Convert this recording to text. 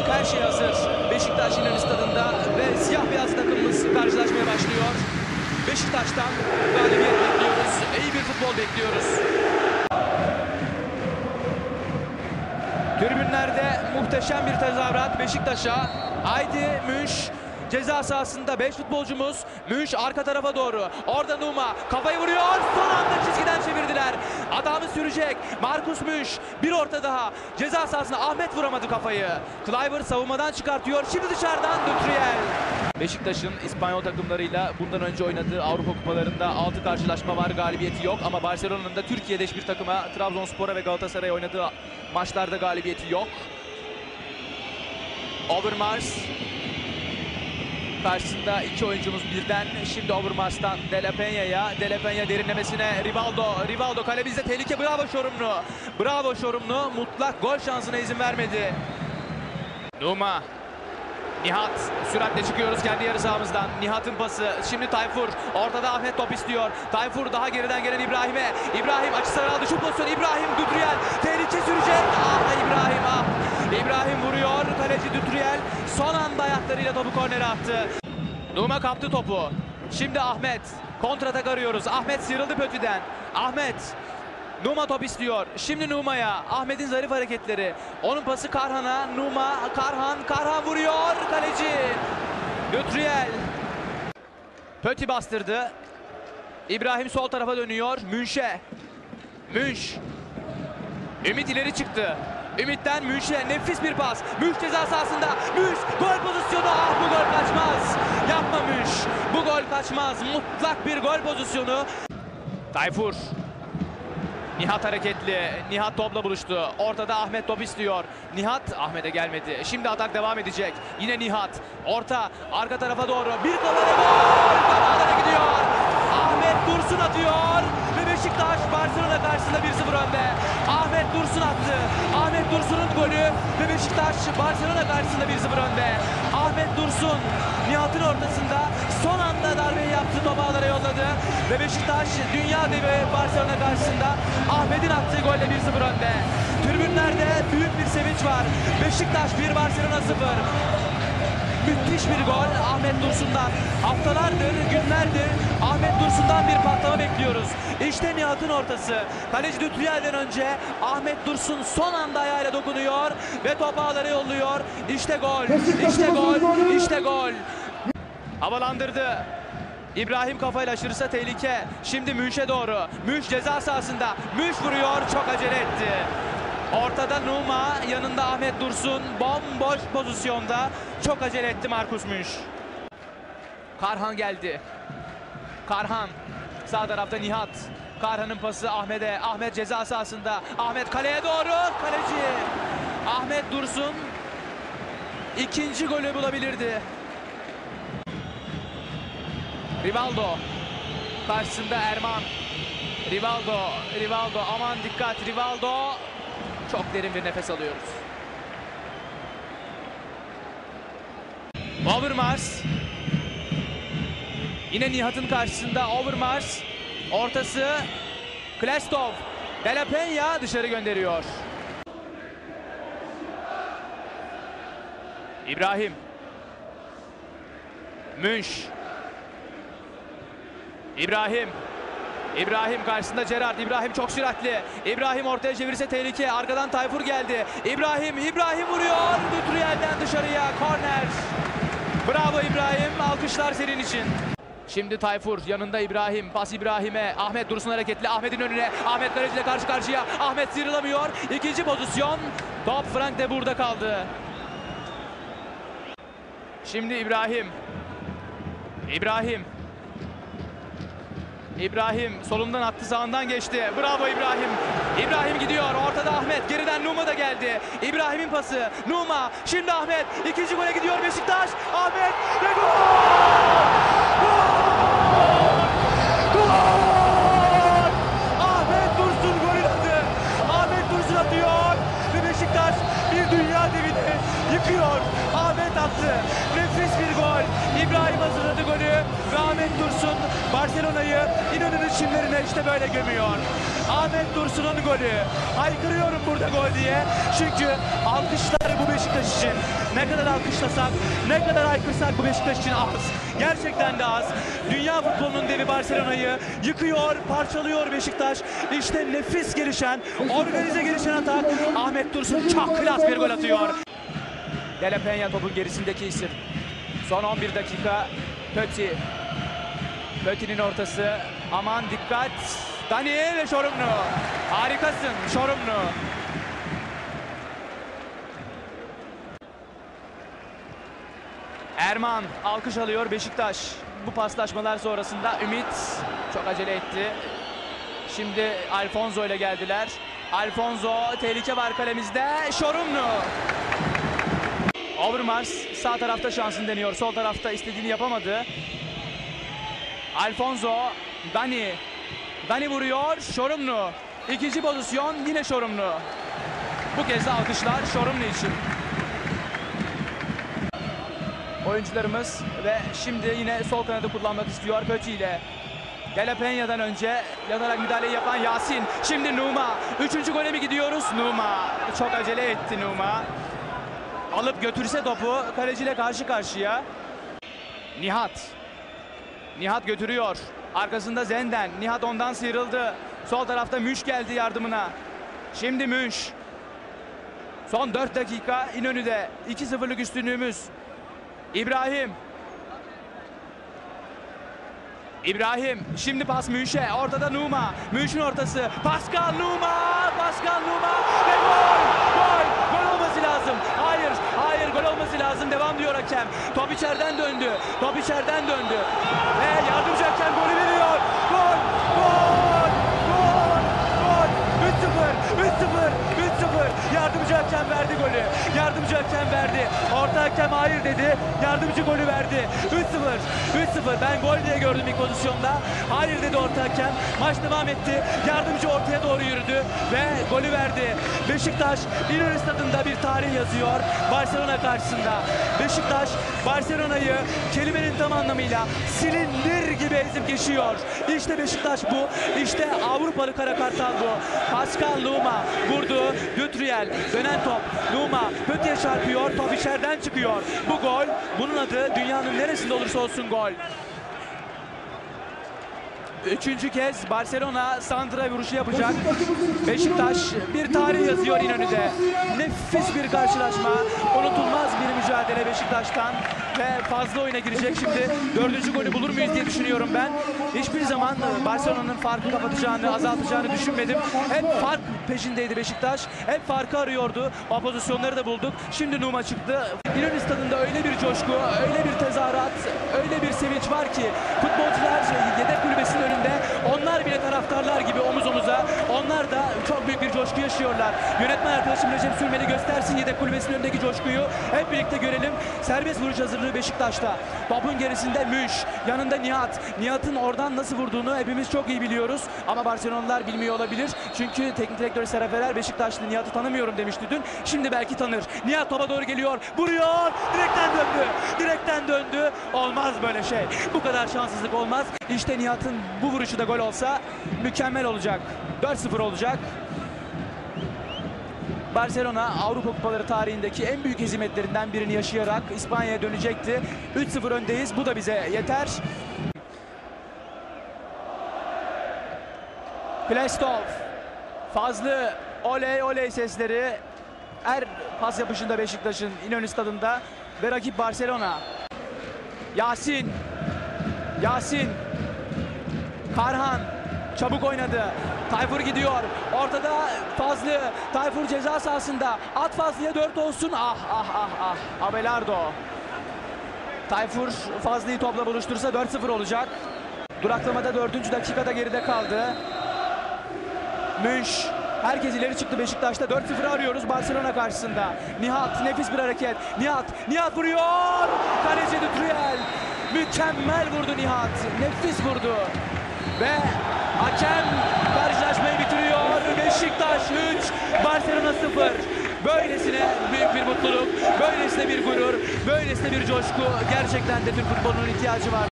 Artık her şey hazır. Beşiktaş İnönü Stadı'nda ve siyah beyaz takımımız karşılaşmaya başlıyor. Beşiktaş'tan galibiyet bekliyoruz. İyi bir futbol bekliyoruz. Tribünlerde muhteşem bir tezahürat Beşiktaş'a. Haydi Münş ceza sahasında 5 futbolcumuz. Münş arka tarafa doğru. Orada Numa kafayı vuruyor. Son anda çizgiden çevirdiler. Adamı sürecek. Markus Münş bir orta daha. Ceza sahasında Ahmet vuramadı kafayı. Klayber savunmadan çıkartıyor. Şimdi dışarıdan Dutriel. Beşiktaş'ın İspanyol takımlarıyla bundan önce oynadığı Avrupa Kupalarında 6 karşılaşma var galibiyeti yok ama Barcelona'nın da Türkiye'de hiçbir takıma Trabzonspor'a ve Galatasaray'a oynadığı maçlarda galibiyeti yok. Overmars karşısında iki oyuncumuz birden. Şimdi Overmars'tan De La Peña'ya. De La Peña derinlemesine Rivaldo. Rivaldo kale bizde tehlike. Bravo Şorumlu. Bravo Şorumlu. Mutlak gol şansına izin vermedi. Numa. Nihat süratle çıkıyoruz kendi yarı sahamızdan. Nihat'ın pası. Şimdi Tayfur. Ortada Ahmet top istiyor. Tayfur daha geriden gelen İbrahim'e. İbrahim açısı aldı. Şu pozisyon İbrahim Düdriyel. Tehlike sürecek. Ah. İbrahim son anda ayaklarıyla topu kornere attı. Numa kaptı topu. Şimdi Ahmet. Kontratak arıyoruz. Ahmet sıyrıldı Pötü'den. Ahmet. Numa top istiyor. Şimdi Numa'ya. Ahmet'in zarif hareketleri. Onun pası Karhan'a. Numa, Karhan. Karhan vuruyor. Kaleci. Lütriel. Pötü bastırdı. İbrahim sol tarafa dönüyor. Münşe. Münş. Ümit ileri çıktı. Ümit'ten Münş'e nefis bir pas. Münş ceza sahasında. Münş gol pozisyonu. Ah bu gol kaçmaz. Yapma Münş. Bu gol kaçmaz. Mutlak bir gol pozisyonu. Tayfur. Nihat hareketli. Nihat topla buluştu. Ortada Ahmet top istiyor. Nihat Ahmet'e gelmedi. Şimdi atak devam edecek. Yine Nihat. Orta. Arka tarafa doğru. Bir kafalı gol. Kafalara gidiyor. Ahmet Dursun atıyor. Barcelona karşısında 1-0 önde. Ahmet Dursun attı. Ahmet Dursun'un golü ve Beşiktaş Barcelona karşısında 1-0 önde. Ahmet Dursun Nihat'ın ortasında son anda darbeyi yaptı topu yolladı. Ve Beşiktaş dünya devi Barcelona karşısında Ahmet'in attığı golle 1-0 önde. Tribünlerde büyük bir sevinç var. Beşiktaş 1 Barcelona 0. Müthiş bir gol Ahmet Dursun'dan. Haftalardır, günlerdir Ahmet Dursun'dan bir patlama bekliyoruz. İşte Nihat'ın ortası. Kaleci Dütriyel'den önce Ahmet Dursun son anda ayağıyla dokunuyor ve topu ağlara yolluyor. İşte gol, işte gol, işte gol. Havalandırdı. İbrahim kafayla aşırırsa tehlike. Şimdi Münş'e doğru. Münş ceza sahasında. Münş vuruyor. Çok acele etti. Ortada Numa, yanında Ahmet Dursun. Bomboş pozisyonda. Çok acele etti Markus Münş. Karhan geldi. Karhan. Sağ tarafta Nihat. Karhan'ın pası Ahmet'e. Ahmet ceza sahasında. Ahmet kaleye doğru. Kaleci. Ahmet Dursun ikinci golü bulabilirdi. Rivaldo. Karşısında Erman. Rivaldo. Rivaldo. Aman dikkat. Rivaldo. Çok derin bir nefes alıyoruz. Overmars. Yine Nihat'ın karşısında Overmars. Ortası Klestov. De dışarı gönderiyor. İbrahim. Münş. İbrahim. İbrahim karşısında Gerard. İbrahim çok süratli. İbrahim ortaya çevirse tehlike. Arkadan Tayfur geldi. İbrahim, İbrahim vuruyor. Lütriyel'den dışarıya. Korner. Bravo İbrahim. Alkışlar senin için. Şimdi Tayfur yanında İbrahim. Pas İbrahim'e. Ahmet Dursun hareketli. Ahmet'in önüne. Ahmet Kaleci ile karşı karşıya. Ahmet sıyrılamıyor. İkinci pozisyon. Top Frank de burada kaldı. Şimdi İbrahim. İbrahim. İbrahim solundan attı sağından geçti. Bravo İbrahim. İbrahim gidiyor. Ortada Ahmet. Geriden Numa da geldi. İbrahim'in pası. Numa. Şimdi Ahmet. ikinci gole gidiyor Beşiktaş. Ahmet ve gol! Böyle gömüyor. Ahmet Dursun'un golü. Haykırıyorum burada gol diye. Çünkü alkışlar bu Beşiktaş için. Ne kadar alkışlasak, ne kadar haykırsak bu Beşiktaş için az. Gerçekten de az. Dünya futbolunun devi Barcelona'yı yıkıyor, parçalıyor Beşiktaş. İşte nefis gelişen, organize gelişen atak. Ahmet Dursun çok klas bir gol atıyor. Dele Peña topun gerisindeki isim. Son 11 dakika Pöti. Pöti'nin ortası. Aman dikkat. Dani ve Şorumlu. Harikasın Şorumlu. Erman alkış alıyor Beşiktaş. Bu paslaşmalar sonrasında Ümit çok acele etti. Şimdi Alfonso ile geldiler. Alfonso tehlike var kalemizde. Şorumlu. Overmars sağ tarafta şansını deniyor. Sol tarafta istediğini yapamadı. Alfonso, Dani. Dani vuruyor. Şorumlu. İkinci pozisyon yine Şorumlu. Bu kez de alkışlar Şorumlu için. Oyuncularımız ve şimdi yine sol kanadı kullanmak istiyor Pöti ile. Peña'dan önce yanarak müdahaleyi yapan Yasin. Şimdi Numa. Üçüncü gole mi gidiyoruz? Numa. Çok acele etti Numa. Alıp götürse topu kaleciyle karşı karşıya. Nihat. Nihat götürüyor. Arkasında Zenden. Nihat ondan sıyrıldı. Sol tarafta Müş geldi yardımına. Şimdi Müş. Son 4 dakika İnönü'de 2-0'lık üstünlüğümüz. İbrahim. İbrahim şimdi pas Müş'e ortada Numa Müş'ün ortası Pascal Numa Pascal Numa ve gol gol olması lazım hayır hayır gol olması lazım. Devam diyor hakem. Top içeriden döndü. Top içeriden döndü. Ve yardımcı hakem golü veriyor. Gol gol gol gol. 3-0 3-0 3-0 yardımcı hakem verdi golü. Yardımcı hakem verdi. Orta hakem hayır dedi. Yardımcı golü verdi. 3-0 3-0 ben gol diye gördüm ilk pozisyonda. Hayır dedi orta hakem. Maç devam etti. Yardımcı ortaya doğru yürüdü ve golü verdi. Beşiktaş İnönü stadında bir tarih yazıyor Barcelona karşısında. Beşiktaş Barcelona'yı kelimenin tam anlamıyla silindir gibi ezip geçiyor. İşte Beşiktaş bu. İşte Avrupalı Kara Kartal bu. Pascal Numa vurdu. Gütriel dönen top. Numa Pötü'ye çarpıyor. Top içeriden çıkıyor. Bu gol bunun adı dünyanın neresinde olursa olsun gol. Üçüncü kez Barcelona santra vuruşu yapacak. Beşiktaş bir tarih yazıyor İnönü'de. Nefis bir karşılaşma. Unutulmaz bir mücadele Beşiktaş'tan. Ve fazla oyuna girecek şimdi. Dördüncü golü bulur muyuz diye düşünüyorum ben. Hiçbir zaman Barcelona'nın farkı kapatacağını, azaltacağını düşünmedim. Hep fark peşindeydi Beşiktaş. Hep farkı arıyordu. O pozisyonları da bulduk. Şimdi Numa çıktı. İnönü stadında öyle bir coşku, öyle bir tezahürat, öyle bir sevinç var ki futbolcular yedek kulübesinin önünde onlar bile taraftarlar gibi omuz omuza onlar da çok büyük bir coşku yaşıyorlar. Yönetmen arkadaşım Recep Sürmeli göstersin yedek kulübesinin önündeki coşkuyu. Hep birlikte görelim. Serbest vuruş hazırlığı Beşiktaş'ta. Topun gerisinde Müş, yanında Nihat. Nihat'ın oradan nasıl vurduğunu hepimiz çok iyi biliyoruz. Ama Barcelona'lılar bilmiyor olabilir. Çünkü teknik direktör Serap Erer Beşiktaşlı Nihat'ı tanımıyorum demişti dün. Şimdi belki tanır. Nihat topa doğru geliyor. Vuruyor. Direkten döndü. Direkten döndü. Olmaz böyle şey. Bu kadar şanssızlık olmaz. İşte Nihat'ın bu vuruşu da gol olsa mükemmel olacak. 4-0 olacak. Barcelona Avrupa Kupaları tarihindeki en büyük hezimetlerinden birini yaşayarak İspanya'ya dönecekti. 3-0 öndeyiz. Bu da bize yeter. Plestov. Fazlı oley oley sesleri her pas yapışında Beşiktaş'ın İnönü stadında ve rakip Barcelona. Yasin. Yasin. Karhan çabuk oynadı. Tayfur gidiyor. Ortada Fazlı. Tayfur ceza sahasında. At Fazlı'ya 4 olsun. Ah ah ah ah. Abelardo. Tayfur Fazlı'yı topla buluştursa 4-0 olacak. Duraklamada 4. dakikada geride kaldı. Münş. Herkes ileri çıktı Beşiktaş'ta. 4-0 arıyoruz Barcelona karşısında. Nihat nefis bir hareket. Nihat, Nihat vuruyor. Kaleci Dutriel. Mükemmel vurdu Nihat. Nefis vurdu. Ve hakem karşılaşmayı bitiriyor. Beşiktaş 3, Barcelona 0. Böylesine büyük bir mutluluk, böylesine bir gurur, böylesine bir coşku gerçekten de Türk futbolunun ihtiyacı var.